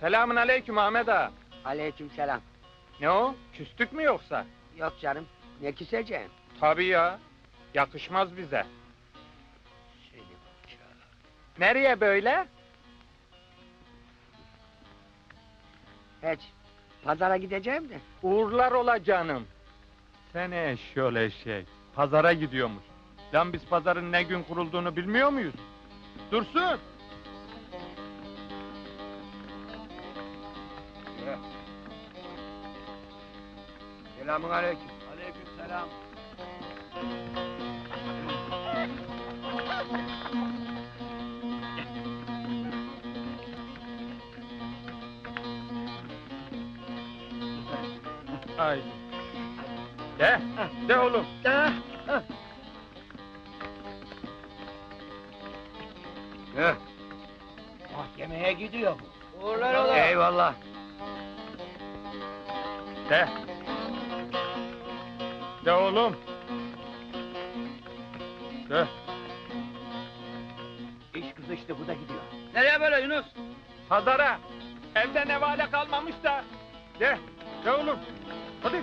Selamun aleyküm Ahmet ağa. Aleykümselam. Ne o? Küstük mü yoksa? Yok canım, ne küseceğim? Tabii ya. Yakışmaz bize. Seni bak Nereye böyle? Hiç. Pazara gideceğim de. Uğurlar ola canım. Sene şöyle şey. Pazara gidiyormuş. Lan biz pazarın ne gün kurulduğunu bilmiyor muyuz? Dursun. Selamun aleyküm. Aleykümselam. Ay. De, de oğlum. Ah. Heh, Mahkemeye gidiyor bu. Uğurlar ola. Eyvallah. De. De oğlum. De. İş kızıştı bu da gidiyor. Nereye böyle Yunus? Pazara. Evde nevale kalmamış da. De. De oğlum. Hadi.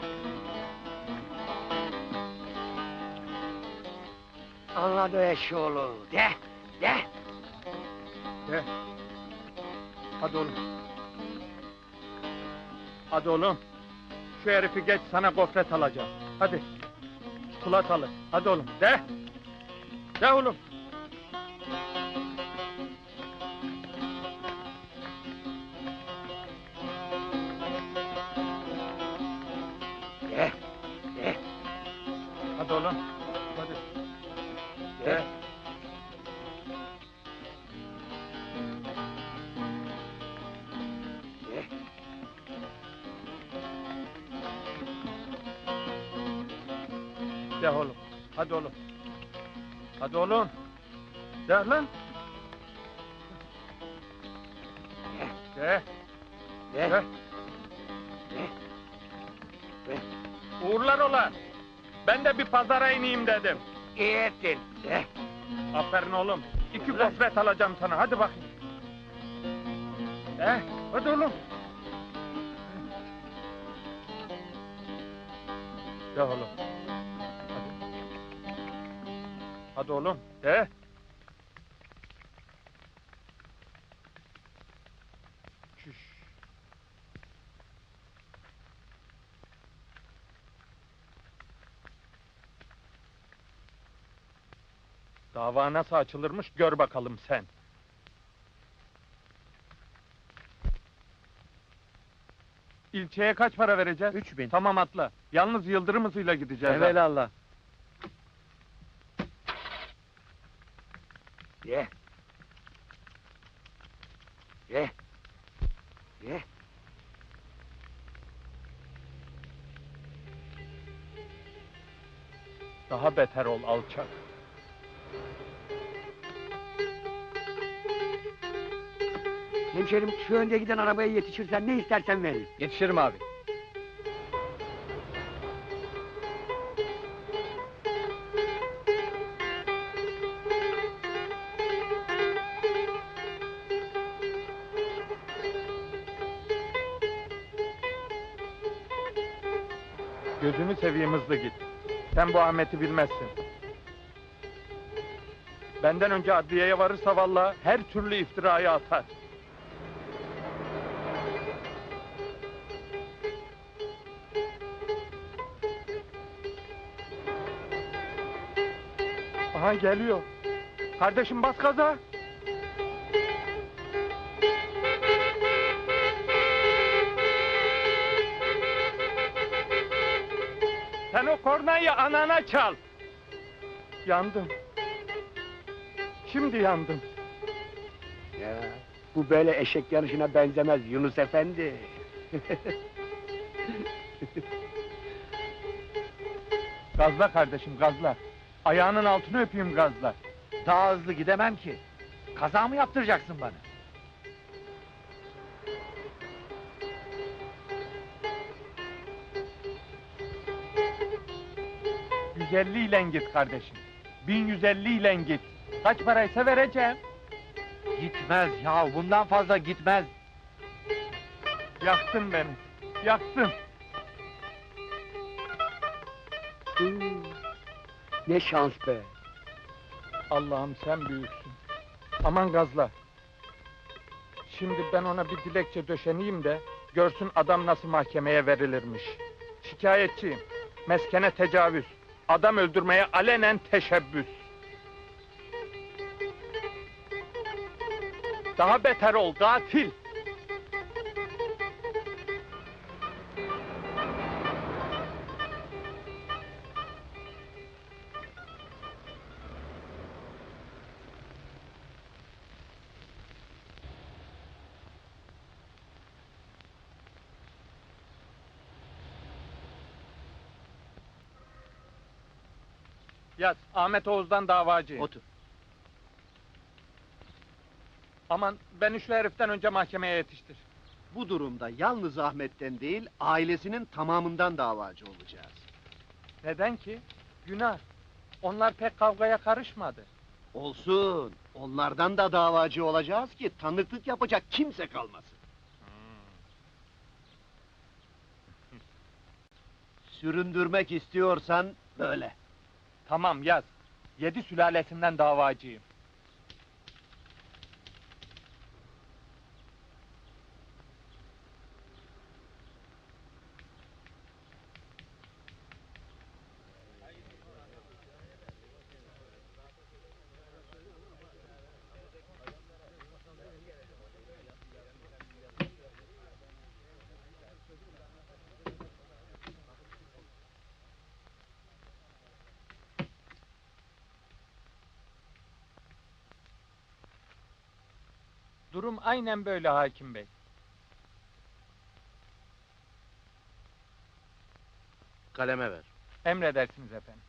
Anladı eşoğlu. De, de. De. Hadi oğlum. Hadi oğlum. Şu herifi geç sana gofret alacağım. Hadi. Çikolatalı. Hadi oğlum. De. De oğlum. De, de. Hadi oğlum. De oğlum. Hadi oğlum. Hadi oğlum. De lan. De. De. De. Uğurlar ola. Ben de bir pazara ineyim dedim. İyi ettin. De. Aferin oğlum. İki gofret alacağım sana. Hadi bakayım. De. Hadi oğlum. De oğlum. Hadi oğlum. De. Çüş. Dava nasıl açılırmış gör bakalım sen. İlçeye kaç para vereceğiz? Üç bin. Tamam atla. Yalnız yıldırım hızıyla gideceğiz. ha. Evelallah. De. De. De. Daha beter ol alçak. Hemşerim şu önde giden arabaya yetişirsen ne istersen veririm. Yetişirim abi. Gözünü seveyim hızlı git. Sen bu Ahmet'i bilmezsin. Benden önce adliyeye varırsa vallahi her türlü iftirayı atar. Aha geliyor. Kardeşim bas gaza. Sen o kornayı anana çal. Yandım. Şimdi yandım. Ya, bu böyle eşek yarışına benzemez Yunus Efendi. Gazla kardeşim gazla. Ayağının altını öpeyim gazla. Daha hızlı gidemem ki. Kaza mı yaptıracaksın bana? 150 ile git kardeşim. 1150 ile git. Kaç paraysa vereceğim. Gitmez ya bundan fazla gitmez. Yaktın beni. Yaktın. Ne şans be. Allah'ım sen büyüksün. Aman gazla. Şimdi ben ona bir dilekçe döşeneyim de görsün adam nasıl mahkemeye verilirmiş. Şikayetçiyim. Meskene tecavüz. Adam öldürmeye alenen teşebbüs. Daha beter ol katil. Yaz. Ahmet Oğuz'dan davacıyım. Otur. Aman beni şu heriften önce mahkemeye yetiştir. Bu durumda yalnız Ahmet'ten değil, ailesinin tamamından davacı olacağız. Neden ki? Günah. Onlar pek kavgaya karışmadı. Olsun, onlardan da davacı olacağız ki tanıklık yapacak kimse kalmasın. Süründürmek istiyorsan böyle. Tamam yaz. Yedi sülalesinden davacıyım. Durum aynen böyle hakim bey. Kaleme ver. Emredersiniz efendim.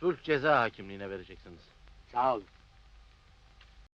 Sulh ceza hakimliğine vereceksiniz. Sağ olun.